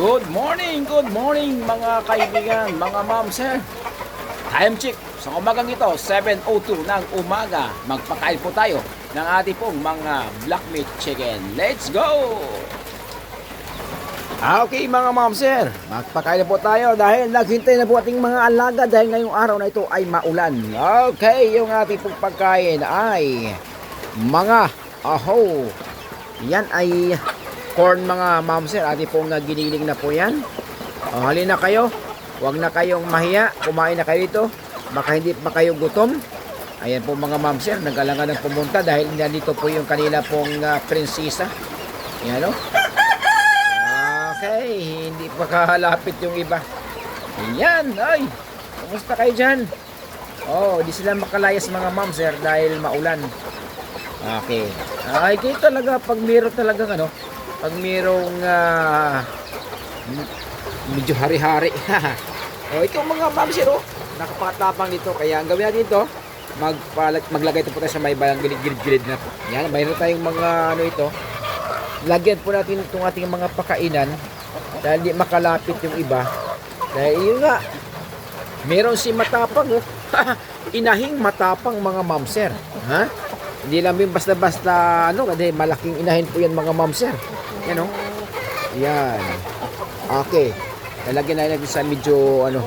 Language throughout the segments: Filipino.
Good morning, good morning mga kaibigan, mga ma'am, sir. Time check. Sa umagang ito, 7.02 ng umaga, magpakain po tayo ng ating pong mga black meat chicken. Let's go! Okay mga ma'am, sir. Magpakain po tayo dahil naghintay na po ating mga alaga dahil ngayong araw na ito ay maulan. Okay, yung ating pong pagkain ay mga aho. Yan ay corn mga ma'am sir. Ating pong giniling na po yan. O, halina kayo. Huwag na kayong mahiya. Kumain na kayo dito. Baka hindi pa kayo gutom. Ayan po mga ma'am sir. Nagalangan ng pumunta dahil nandito po yung kanila pong uh, prinsesa. Yan o. Okay. Hindi pa kahalapit yung iba. Ayan. Ay. Kumusta kayo dyan? Oh, di sila makalayas mga ma'am sir dahil maulan. Okay. Ay, kayo talaga pag meron talagang ano, pag merong ah, m- medyo hari-hari. oh, ito mga mamsir oh, nakapakatapang dito. Kaya ang gawin natin ito, magpalag, maglagay ito po tayo sa may balang gilid-gilid na po. Yan, mayroon tayong mga ano ito. Lagyan po natin itong ating mga pakainan dahil di makalapit yung iba. Dahil yun nga, meron si matapang oh. Inahing matapang mga mamser. Ha? Hindi lang basta-basta ano, kasi malaking inahin po yan mga mamser. Yan o. Yan. Okay. Lalagyan na natin sa medyo ano.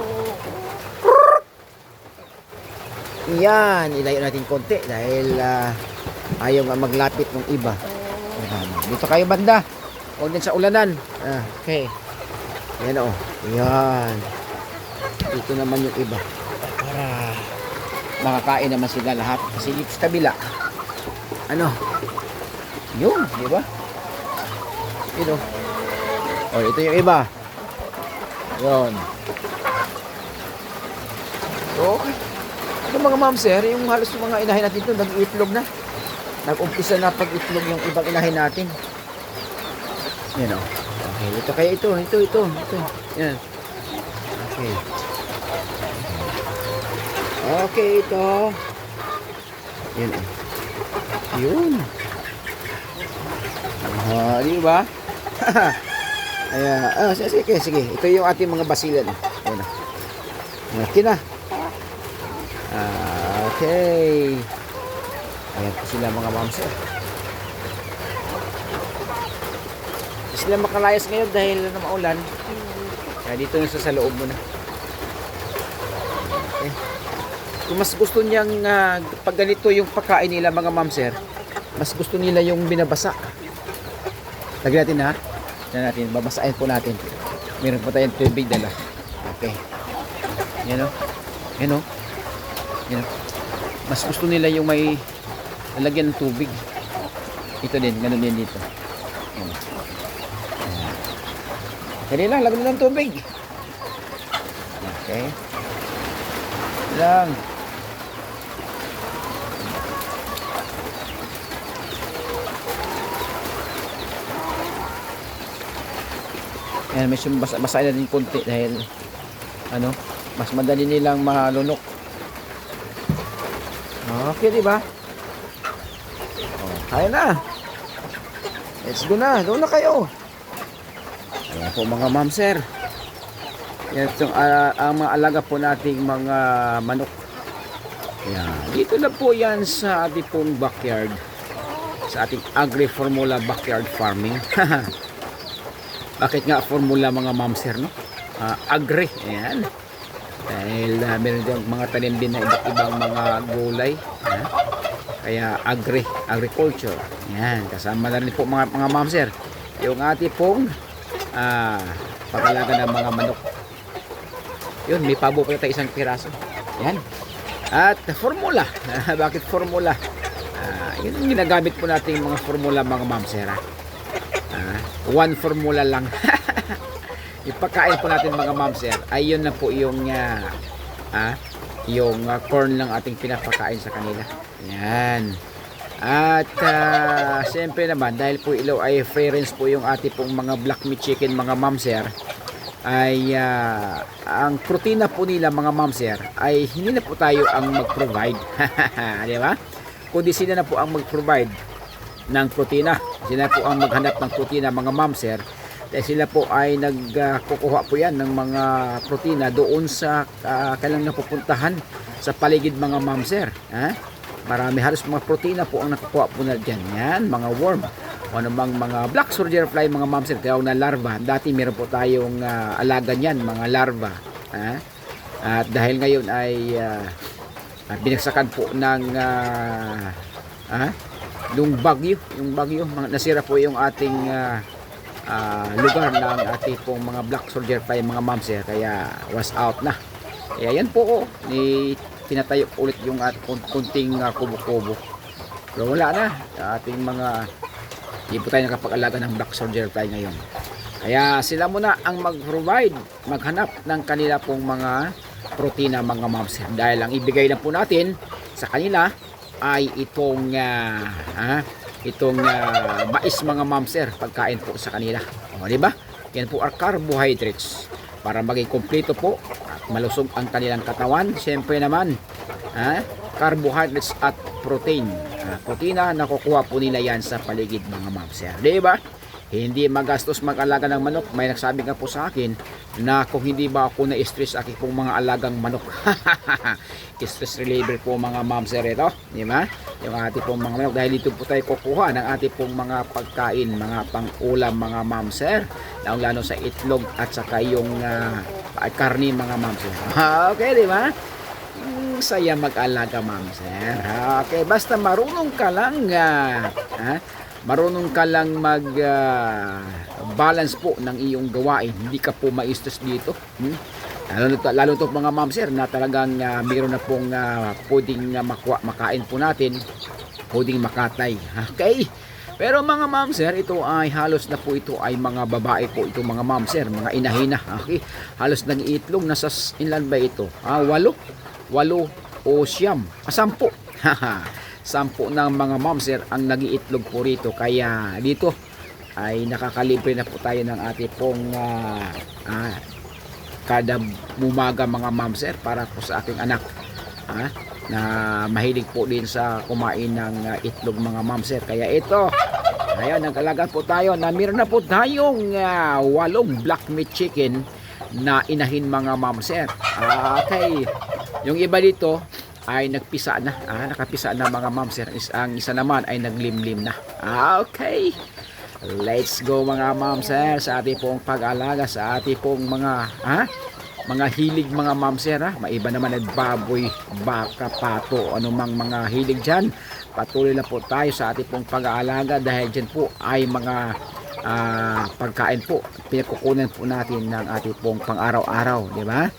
Yan. Ilayo natin konti dahil ah, ayaw nga maglapit ng iba. Dito kayo banda. Huwag din sa ulanan. Okay. Yan o. Yan. Dito naman yung iba. Para makakain naman sila lahat. Kasi dito sa kabila, ano, yun, di ba? Yun o. Ito yung iba. Yun. So, ito mga ma'am sir, yung halos yung mga inahin natin ito, nag-iitlog na. Nag-umpisa na pag-itlog yung ibang inahin natin. Yan o. Okay, ito kaya ito, ito, ito, ito. Yan. Okay. Okay, ito. Yan o. Yun. Ah, di ba? Ayan. Ah, sige, sige, sige. Ito yung ating mga basilan. Ayan na. Na. Ah, okay. Ayan po sila mga mamsir. Hindi sila makalayas ngayon dahil na maulan. Kaya dito na sa loob muna. Okay. Kung mas gusto niyang ah, pag ganito yung pagkain nila mga mamsir, mas gusto nila yung binabasa. Lagyan natin ha. Lagyan natin. Babasahin po natin. Meron pa tayong tubig dala. Okay. Yan o. Yan o. Yan o. Mas gusto nila yung may lalagyan ng tubig. Ito din. Ganun din dito. Yan. Dali lang. Lagyan ng tubig. Okay. Lang. Ayan, may basa basahin na din konti dahil ano, mas madali nilang malunok. Okay, di ba? Oh, kaya na. Let's go na. Doon na kayo. Ayan po mga ma'am sir. Yan itong ah, ang mga alaga po nating mga manok. Yan. Dito na po yan sa ating backyard. Sa ating agri-formula backyard farming. Bakit nga formula mga ma'am sir, no? Ah, agri. Ayan. Dahil ah, meron din mga tanim din na iba't ibang mga gulay. Ayan. Kaya agri, agriculture. Ayan. Kasama na rin po mga, mga ma'am sir. Yung ating pong ah, pagalaga ng mga manok. Yun, may pabo pa tayo isang piraso. Yan. At formula. Bakit formula? Ah, yun yung ginagamit po natin mga formula mga ma'am sir. Ah. One formula lang. yung pagkain po natin mga ma'am sir, ay yun na po yung ah, ah, yung ah, corn lang ating pinapakain sa kanila. Yan. At ah, siyempre naman dahil po ilaw ay free range po yung ating pong mga black meat chicken mga ma'am sir ay ah, ang protina po nila mga ma'am sir ay hindi na po tayo ang mag-provide. Di ba? Kundi sila na po ang mag-provide ng protina. Sila po ang maghanap ng protina mga ma'am sir Dahil sila po ay nagkukuha po yan ng mga protina doon sa uh, kailang napupuntahan sa paligid mga mamser. Ha? Marami halos mga protina po ang nakukuha po na dyan. Yan, mga worm. O namang mga black soldier fly, mga mamser, tawag na larva. Dati meron po tayong uh, alaga niyan, mga larva. Ha? At dahil ngayon ay uh, binagsakan po ng uh, ha? Yung bagyo, yung bagyo, nasira po yung ating uh, uh, lugar ng ating pong mga black soldier fly, mga mamser, kaya was out na. Kaya yan po, oh, ni tinatayo ulit yung at kunting uh, kubo-kubo. Pero wala na, ating mga hindi po tayo nakapag-alaga ng black soldier fly ngayon. Kaya sila muna ang mag-provide, maghanap ng kanila pong mga protina mga mamser. Dahil ang ibigay na po natin sa kanila ay itong uh, ha, itong uh, mais mga mamser pagkain po sa kanila. O, di ba? Yan po are carbohydrates para maging kompleto po at malusog ang kanilang katawan. Siyempre naman, ha, carbohydrates at protein. Uh, protina nakukuha po nila yan sa paligid mga mamser. Di ba? Hindi magastos mag-alaga ng manok. May nagsabi nga po sa akin na kung hindi ba ako na-stress aking pong mga alagang manok. stress reliever po mga mamser ito. Di ba? Yung ating pong mga manok. Dahil dito po tayo kukuha ng ating pong mga pagkain, mga pang-ulam mga mamser. Lalo lalo sa itlog at saka yung uh, karni mga mamser. okay, di ba? Mm, saya mag-alaga mamser. Okay, basta marunong ka lang uh, ha? Marunong ka lang mag uh, balance po ng iyong gawain. Hindi ka po ma-stress dito. Hmm? lalo, lalo to mga ma'am sir na talagang uh, mayroon na pong uh, pwedeng uh, makwa, makain po natin. Pwedeng makatay. Okay. Pero mga ma'am sir ito ay halos na po ito ay mga babae po ito mga ma'am sir mga inahina okay. Halos nag iitlog nasa inland ba ito? Ah, walo. Walo o siyam. Ah, sampo sampu ng mga momser ang nagiitlog po rito. Kaya dito ay nakakalibre na po tayo ng ating pong uh, uh, kada bumaga mga momser para po sa aking anak uh, na mahilig po din sa kumain ng uh, itlog mga momser kaya ito ngayon nagkalaga po tayo na meron na po tayong uh, walong black meat chicken na inahin mga momser uh, okay. Yung iba dito ay nagpisa na. Ah, nakapisa na mga mamser. Is, ang isa naman ay naglimlim na. Ah, okay. Let's go mga mamser sa ating pong pag-alaga sa ating pong mga ha? mga hilig mga mamser ha? Maiba naman ay baboy, baka, pato, anumang mga hilig dyan. Patuloy na po tayo sa ating pong pag-aalaga dahil dyan po ay mga uh, pagkain po. Pinagkukunan po natin ng ating pong pang-araw-araw, di ba?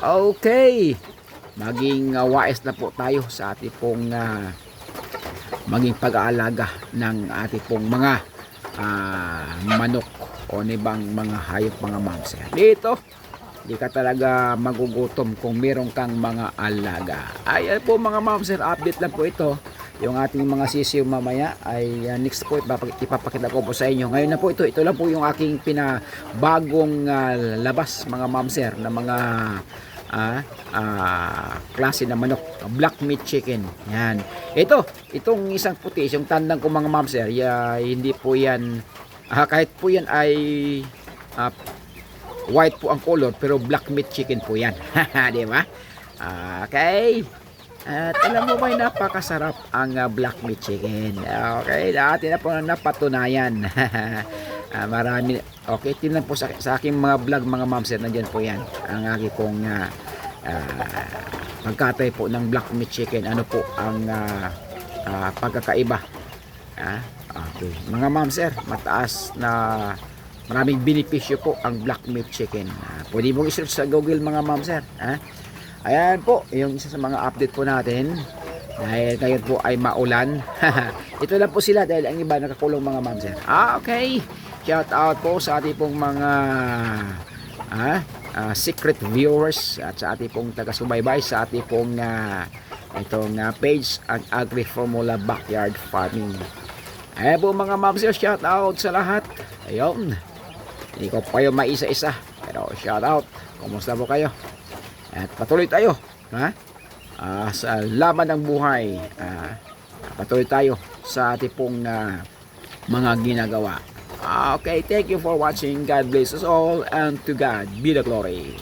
Okay maging uh, wais na po tayo sa ating pong uh, maging pag-aalaga ng ating pong mga uh, manok o nibang mga hayop mga mamser dito di ka talaga magugutom kung meron kang mga alaga. Ayan po mga mamser update lang po ito. Yung ating mga sisiw mamaya ay uh, next po ipapakita ko po sa inyo. Ngayon na po ito ito lang po yung aking pinabagong uh, labas mga mamser na mga ah, ah, klase ng manok black meat chicken. Yan. Ito itong isang puti yung tandang ko mga ma'am sir ya, hindi po yan ah, kahit po yan ay ah, white po ang color pero black meat chicken po yan. Di ba? Okay. At alam mo ba, napakasarap ang uh, black meat chicken. Okay, dati na po napatunayan. uh, marami, okay, tingnan po sa, sa aking mga vlog mga mamser, nandiyan po yan. Ang aking pong uh, uh, pagkatay po ng black meat chicken. Ano po ang uh, uh, pagkakaiba. Uh, okay. Mga mamser, mataas na maraming benepisyo po ang black meat chicken. Uh, pwede mong isearch sa Google mga mamser. Uh, Ayan po, yung isa sa mga update po natin. Dahil ngayon po ay maulan. Ito lang po sila dahil ang iba nakakulong mga ma'am sir. Ah, okay. Shout out po sa ating pong mga ah, uh, secret viewers at sa ating pong taga-subaybay sa ating pong uh, itong uh, page ang Agri Formula Backyard Farming. Ayan po mga sir, shout out sa lahat. Ayun. Hindi ko pa yung maisa-isa. Pero shout out. Kumusta po kayo? At patuloy tayo, ha? Uh, sa laban ng buhay. Uh, patuloy tayo sa ating pong uh, mga ginagawa. Okay, thank you for watching. God bless us all and to God be the glory.